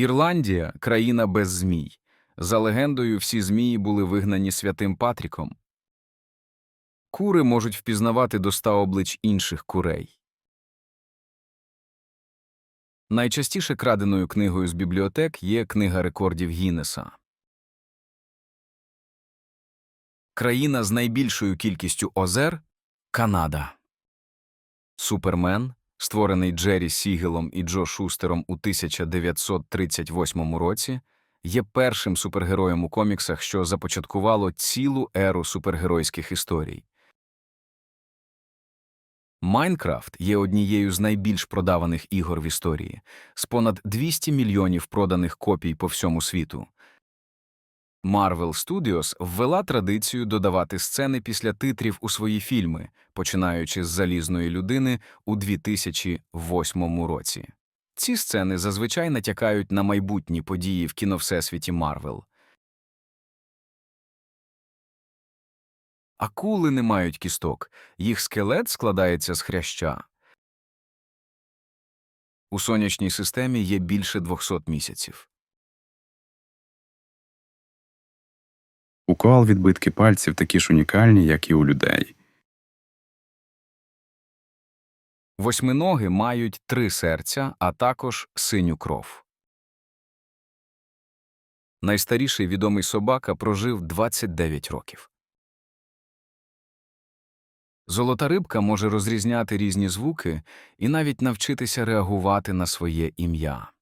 Ірландія країна без змій. За легендою, всі змії були вигнані святим Патріком. Кури можуть впізнавати до ста облич інших курей. Найчастіше краденою книгою з бібліотек є Книга рекордів Гіннеса. Країна з найбільшою кількістю озер Канада. Супермен, створений Джері Сігелом і Джо Шустером у 1938 році, є першим супергероєм у коміксах, що започаткувало цілу еру супергеройських історій. Майнкрафт є однією з найбільш продаваних ігор в історії, з понад 200 мільйонів проданих копій по всьому світу. Marvel Studios ввела традицію додавати сцени після титрів у свої фільми, починаючи з залізної людини у 2008 році. Ці сцени зазвичай натякають на майбутні події в кіновсесвіті Марвел. Акули не мають кісток, їх скелет складається з хряща. У сонячній системі є більше 200 місяців. У коал відбитки пальців такі ж унікальні, як і у людей. Восьминоги мають три серця, а також синю кров. Найстаріший відомий собака прожив 29 років. Золота рибка може розрізняти різні звуки і навіть навчитися реагувати на своє ім'я.